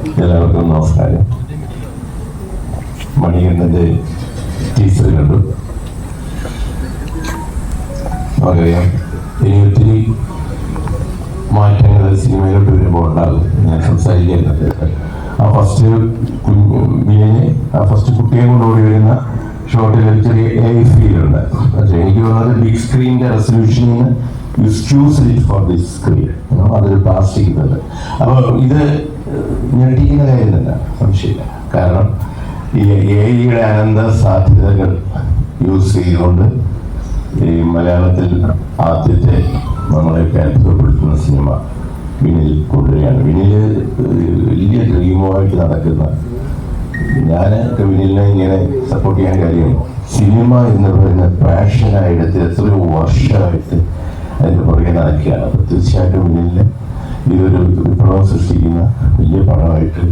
എല്ലാവർക്കും നമസ്കാരം. മണികണ്ഠന്റെ ടീച്ചർ കണ്ടു. നമുക്കറിയാം ഇനി ഒത്തിരി മാറ്റങ്ങൾ സിനിമയിലോട്ട് വരുമ്പോൾ ഉണ്ടാകും ഞാൻ സംസാരിക്കുന്നത് ആ ഫസ്റ്റ് കുഞ്ഞിനെ ആ ഫസ്റ്റ് കുട്ടിയെ കൊണ്ട് ഓടി വരുന്ന ഷോട്ടിൽ ചെറിയ എ ഫീൽ ഉണ്ട്. പക്ഷേ എനിക്ക് തോന്നുന്നത് ബിഗ് സ്ക്രീനിന്റെ റെസൊല്യൂഷനിൽ നിന്ന് you choose it for this screen അതൊരു പ്ലാസ്റ്റിക് അപ്പോൾ ഇത് ഞെട്ടിക്കുന്ന കാര്യം സംശയമില്ല. കാരണം ഈ എ ഐയുടെ അനന്ത സാധ്യതകൾ യൂസ് ചെയ്തുകൊണ്ട് ഈ മലയാളത്തിൽ ആദ്യത്തെ നമ്മളെയൊക്കെ അത്ഭുതപ്പെടുത്തുന്ന സിനിമ വിനിൽ കൊണ്ടുവരികയാണ്. വിനിൽ വലിയ ഡ്രീമുമായിട്ട് നടക്കുന്ന ഞാൻ വിനിലിനെ ഇങ്ങനെ സപ്പോർട്ട് ചെയ്യാൻ കാര്യം സിനിമ എന്ന് പറയുന്ന പാഷനായി എടുത്ത് എത്രയോ വർഷമായിട്ട് അതിന്റെ പുറകെ നടക്കുകയാണ്. തീർച്ചയായിട്ടും വിനിലിന് ഇതൊരു വിപ്ലവം സൃഷ്ടിക്കുന്ന പടമായിട്ട്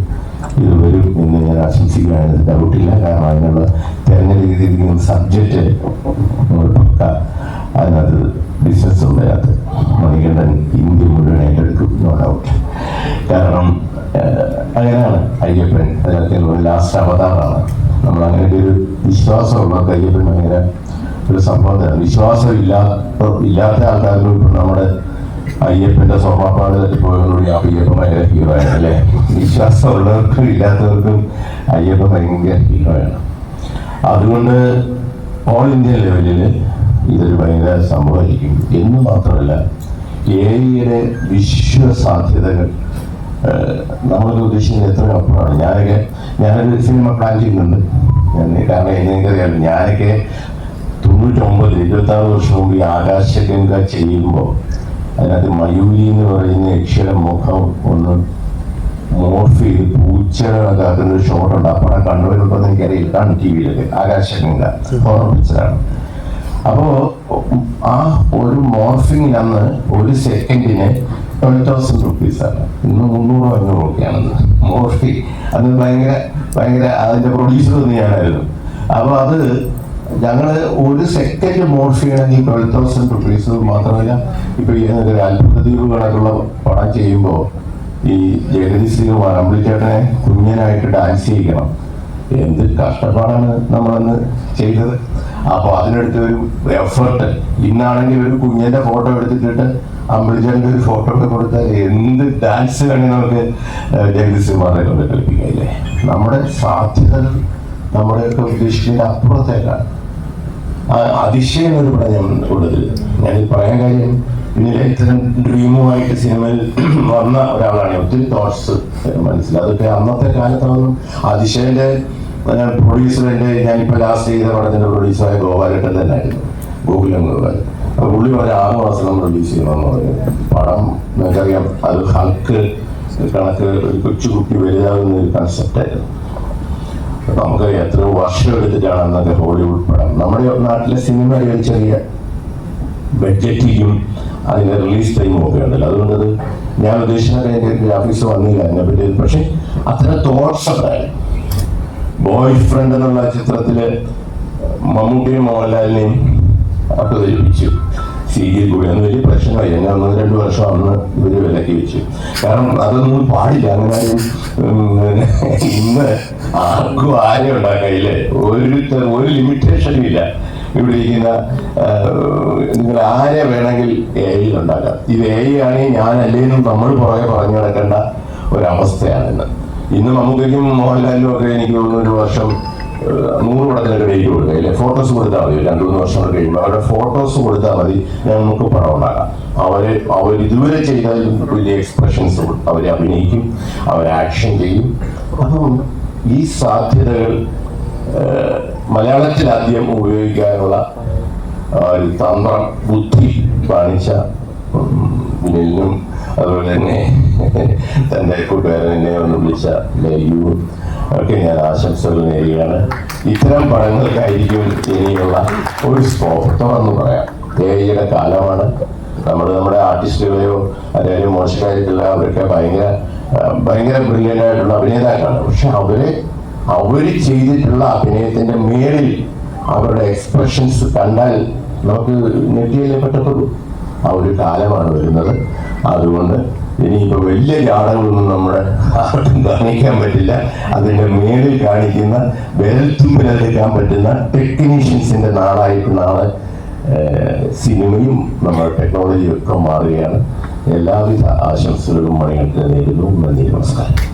ഇത് വരും എന്ന് ഞാൻ ആശംസിക്കുകയാണ്. ഡൗട്ടില്ല കാരണം അതിനുള്ള തിരഞ്ഞെടുത്തിരിക്കുന്ന സബ്ജക്റ്റ് പക്ക അതിനകത്ത് ബിസിനസ് ഉണ്ട് അതിനകത്ത് മണികണ്ഠൻ ഇന്ത്യ മുഴുവൻ ഏറ്റെടുക്കും നോ ഡൗട്ട് കാരണം അങ്ങനെയാണ് അയ്യപ്പൻ. അതിനകത്ത് ലാസ്റ്റ് അവതാറാണ്. നമ്മൾ അങ്ങനെ ഒരു വിശ്വാസമുള്ള അയ്യപ്പൻ ഭയങ്കര ഒരു സംഭവം വിശ്വാസം ഇല്ലാത്ത ഇല്ലാത്ത ആൾക്കാർക്ക് നമ്മുടെ അയ്യപ്പന്റെ സ്വർണപ്പാട് പോയതോടുകൂടി ആ അയ്യപ്പൻ ഭയങ്കര ഹീറോ ആണ് അല്ലേ? വിശ്വാസമുള്ളവർക്കും ഇല്ലാത്തവർക്കും അയ്യപ്പൻ ഭയങ്കര ഹീറോയാണ് അതുകൊണ്ട് ഓൾ ഇന്ത്യ ലെവലിൽ ഇതൊരു ഭയങ്കര സംഭവമായിരിക്കും. എന്ന് മാത്രമല്ല ഏരിയയിലെ വിശ്വസാധ്യതകൾ വിശ്വ സാധ്യതകൾ നമ്മളൊക്കെ ഉദ്ദേശിക്കുന്നത് എത്ര അപ്പുറമാണ്. ഞാനൊക്കെ ഞാനൊരു സിനിമ പ്ലാൻ ചെയ്യുന്നുണ്ട്. കാരണം എനിക്കറിയാം ഞാനൊക്കെ തൊണ്ണൂറ്റൊമ്പത് ഇരുപത്തി ആറ് വർഷം മുമ്പ് ഈ ആകാശഗംഗ ചെയ്യുമ്പോൾ അതിനകത്ത് മയൂരി എന്ന് പറയുന്ന യക്ഷയുടെ മുഖം ഒന്ന് മോർഫ് ചെയ്ത് പൂച്ചയുടെ കണക്കാക്കുന്ന ഒരു ഷോട്ട് ഉണ്ട്. ആ പടം കണ്ടുവരുമ്പോൾ എനിക്കറിയില്ല കാണും ടി വിയിലൊക്കെ ആകാശഗംഗ. ഹോറർ പിക്ചറാണ് അപ്പോ ആ ഒരു മോർഫിംഗ് അന്ന് ഒരു സെക്കൻഡിന് ട്വൽവ് തൗസൻഡ് റുപ്പീസ് ആണ്. ഇന്ന് മുന്നൂറോ അഞ്ഞൂറോ ഒക്കെയാണെന്ന്. മോർഫി അത് ഭയങ്കര ഭയങ്കര അതിന്റെ പ്രൊഡ്യൂസർ തന്നെയാണായിരുന്നു ഞാനായിരുന്നു. അപ്പൊ അത് ഞങ്ങൾ ഒരു സെക്കൻഡ് മോർഫ് ചെയ്യണമെങ്കിൽ ട്വൽവ് തൗസൻഡ് റുപ്പീസ് മാത്രമല്ല ഇപ്പൊ ഈ അത്ഭുത കണക്കുള്ള പടം ചെയ്യുമ്പോൾ ഈ ജഗതി ശ്രീകുമാർ അമ്പിളിച്ചേട്ടനെ കുഞ്ഞനായിട്ട് ഡാൻസ് ചെയ്യിക്കണം. എന്ത് കഷ്ടപ്പാടാണ് നമ്മളന്ന് ചെയ്തത്. അപ്പൊ അതിനടുത്ത് ഒരു എഫേർട്ട് ഇന്നാണെങ്കിൽ ഒരു കുഞ്ഞിന്റെ ഫോട്ടോ എടുത്തിട്ട് അമ്പിളിച്ചേട്ടന്റെ ഒരു ഫോട്ടോ ഒക്കെ കൊടുത്താൽ എന്ത് ഡാൻസ് വേണമെങ്കിൽ നമുക്ക് ജഗതി ശ്രീകുമാറെ കൊണ്ട് കളിപ്പിക്കില്ലേ നമ്മുടെ സാധ്യതകൾ നമ്മുടെയൊക്കെ ഉദ്ദേശിക്കുന്നതിന് അപ്പുറത്തേക്കാണ്. അതിശയം ഒരു പടം ഉള്ളത്. ഞാൻ പറയാൻ കാര്യം ഇന്നലെ ഇത്തരം ഡ്രീമുമായിട്ട് സിനിമയിൽ വന്ന ഒരാളാണ്. ഒത്തിരി തോട്ട്സ് മനസ്സിൽ. അതൊക്കെ അന്നത്തെ കാലത്താണെന്നും അതിശയന്റെ പ്രൊഡ്യൂസറിന്റെ ഞാനിപ്പോ ലാസ്റ്റ് ചെയ്ത പടത്തിന്റെ പ്രൊഡ്യൂസറായ ഗോപാലട്ടൻ തന്നെ ആയിരുന്നു. ഗോകുലം ഗോപാൽ. പുള്ളി ഒരു ആറ് മാസം റിലീസ് ചെയ്യണമെന്ന് പറഞ്ഞു. പടം നിങ്ങൾക്കറിയാം അത് ഹൾക്ക് കണക്ക് കൊച്ചുകുട്ടി വലുതാകുന്ന ഒരു കൺസെപ്റ്റായിരുന്നു നമുക്ക് എത്രയോ വർഷം എടുത്തിട്ടാണ് അന്നൊക്കെ ഹോളിവുഡ് പടം. നമ്മുടെ നാട്ടിലെ സിനിമ ഒരു ചെറിയ ബഡ്ജറ്റിലും അതിന്റെ റിലീസ് ടൈമും ഒക്കെ ഉണ്ടല്ലോ. അതുകൊണ്ട് അത് ഞാൻ ഉദ്ദേശിക്കുന്ന ഗ്രാഫിക്സ് വന്നില്ല പറ്റിയത് പക്ഷെ അത്ര തോട്ട്സ് ബോയ് ഫ്രണ്ട് എന്നുള്ള ചിത്രത്തിൽ മമ്മൂട്ടിയും മോഹൻലാലിനെയും അവതരിപ്പിച്ചു സി ജി കൂടി അന്ന് വലിയ പ്രശ്നമായി. എന്നെ ഒന്ന് രണ്ട് വർഷം അന്ന് ഇവർ വിലക്കി വെച്ചു. കാരണം അതൊന്നും പാടില്ല. അങ്ങനെ ഇന്ന് ആർക്കും ആരും കയ്യിൽ ഒരു ഒരു ലിമിറ്റേഷനും ഇല്ല. ഇവിടെ ഇരിക്കുന്ന നിങ്ങൾ ആരെ വേണമെങ്കിൽ എ ഐ ഉണ്ടാക്കാം. ഇത് എ ഐ ആണെങ്കിൽ ഞാൻ അല്ലെങ്കിലും നമ്മൾ പുറകെ പറഞ്ഞു നടക്കേണ്ട ഒരവസ്ഥയാണ് ഇന്ന് ഇന്ന് നമുക്കും മോഹൻലാലിനും ഒക്കെ എനിക്ക് തോന്നുന്നു ഒരു വർഷം നൂറ് പടത്തിനൊക്കെ വെയിറ്റ് കൊടുക്കുക അല്ലെ ഫോട്ടോസ് കൊടുത്താൽ മതി. രണ്ടു മൂന്ന് വർഷം കഴിയുമ്പോൾ അവരുടെ ഫോട്ടോസ് കൊടുത്താൽ മതി. നമുക്ക് പടം ഉണ്ടാക്കാം. അവർ അവർ ഇതുവരെ ചെയ്ത വലിയ എക്സ്പ്രഷൻസ് അവർ അഭിനയിക്കും അവർ ആക്ഷൻ ചെയ്യും. അപ്പം ഈ സാധ്യതകൾ മലയാളത്തിൽ ആദ്യം ഉപയോഗിക്കാനുള്ള ഒരു തന്ത്രം ബുദ്ധി കാണിച്ച വിനിലിനും അതുപോലെ തന്നെ തന്റെ കൂട്ടുകാരനെ ഒന്ന് വിളിച്ച ലേയുവും ഒക്കെ ഞാൻ ആശംസകൾ നേരുകയാണ്. ഇത്തരം പടങ്ങൾക്കായിരിക്കും ഇനിയുള്ള ഒരു സ്കോപ്പ് എന്ന് പറയാം. തേയിയുടെ കാലമാണ്. നമ്മൾ നമ്മുടെ ആർട്ടിസ്റ്റുകളെയോ അല്ലെങ്കിൽ മോശക്കാരിട്ടുള്ള അവരൊക്കെ ഭയങ്കര ഭയങ്കര ബ്രില്യന്റ് ആയിട്ടുള്ള അഭിനേതാക്കളാണ്. പക്ഷെ അവരെ അവർ ചെയ്തിട്ടുള്ള അഭിനയത്തിന്റെ മേളിൽ അവരുടെ എക്സ്പ്രഷൻസ് കണ്ടാൽ നമുക്ക് ഞെട്ടിയല്ലേ പറ്റത്തുള്ളൂ ആ ഒരു കാലമാണ് വരുന്നത്. അതുകൊണ്ട് ഇനിയിപ്പോൾ വലിയ ജാടകളൊന്നും നമ്മുടെ ആർക്കും കാണിക്കാൻ പറ്റില്ല. അതിന്റെ മേളിൽ കാണിക്കുന്ന വിരൽത്തുമ്പിലെടുക്കാൻ പറ്റുന്ന ടെക്നീഷ്യൻസിന്റെ നാടായിട്ട് നാളെ സിനിമയും നമ്മുടെ ടെക്നോളജിയും ഒക്കെ മാറുകയാണ്. എല്ലാവിധ ആശംസകളും മണികൾക്ക് നേരിടുന്നു നന്ദി നമസ്കാരം.